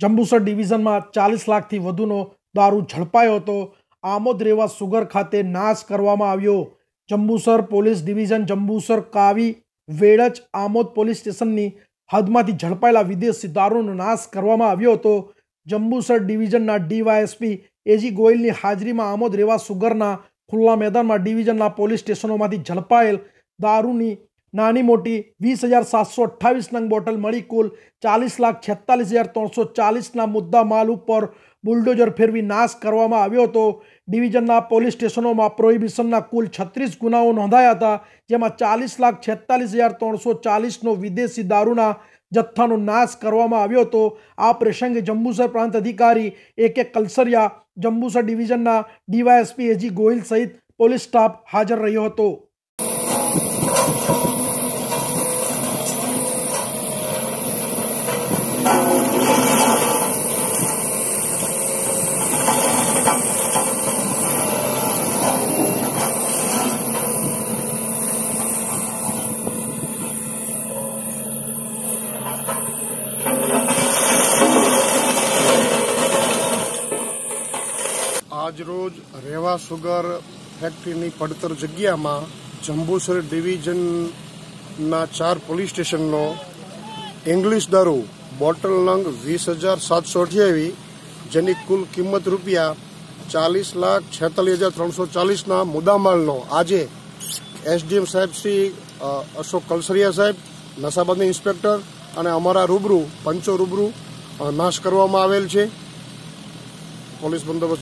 જંબુસર ડિવિઝનમાં ચાલીસ લાખથી વધુનો દારૂ ઝડપાયો હતો. આમોદ રેવા સુગર ખાતે નાશ કરવામાં આવ્યો. Jambusar police division Jambusar Kavi Vedach Amod police સ્ટેશનની હદમાંથી ઝડપાયેલા વિદેશી દારૂનો નાશ કરવામાં આવ્યો હતો. જંબુસર ડિવિઝનના ડીવાયએસપી એજી ગોયલની હાજરીમાં આમોદ રેવા સુગરના ખુલ્લા મેદાનમાં ડિવિઝનના પોલીસ સ્ટેશનોમાંથી ઝડપાયેલ દારૂની નાની મોટી વીસ હજાર સાતસો અઠ્ઠાવીસ નંગ બોટલ મળી કુલ ચાલીસ લાખ છેતાલીસ હજાર ત્રણસો ચાલીસના મુદ્દા માલ ઉપર બુલડોઝર ફેરવી નાશ કરવામાં આવ્યો હતો. ડિવિઝનના પોલીસ સ્ટેશનોમાં પ્રોહિબિશનના કુલ છત્રીસ ગુનાઓ નોંધાયા હતા, જેમાં ચાલીસ લાખ છેતાલીસ હજાર ત્રણસો ચાલીસનો વિદેશી દારૂના જથ્થાનો નાશ કરવામાં આવ્યો હતો. આ પ્રસંગે જંબુસર પ્રાંત અધિકારી એ કે કલસરિયા જંબુસર ડિવિઝનના ડીવાયએસપી એજી ગોહિલ સહિત પોલીસ સ્ટાફ હાજર રહ્યો હતો. આજરોજ રેવા સુગર ફેક્ટરીની પડતર જગ્યામાં જંબુસર ડિવિઝનના ચાર પોલીસ સ્ટેશનનો ઇંગ્લિશ દારૂ, બોટલ નંગ વીસ હજાર સાતસો અઠ્યાવીસ જેની કુલ કિંમત રૂપિયા ચાલીસ લાખ છેતાલીસ હજાર ત્રણસો ચાલીસના મુદ્દામાલનો આજે એસડીએમ સાહેબ શ્રી અશોક કલસરિયા સાહેબ, નશાબંધી ઇન્સ્પેક્ટર અને અમારા રૂબરૂ, પંચો રૂબરૂ નાશ કરવામાં આવેલ છે. પોલીસ બંદોબસ્ત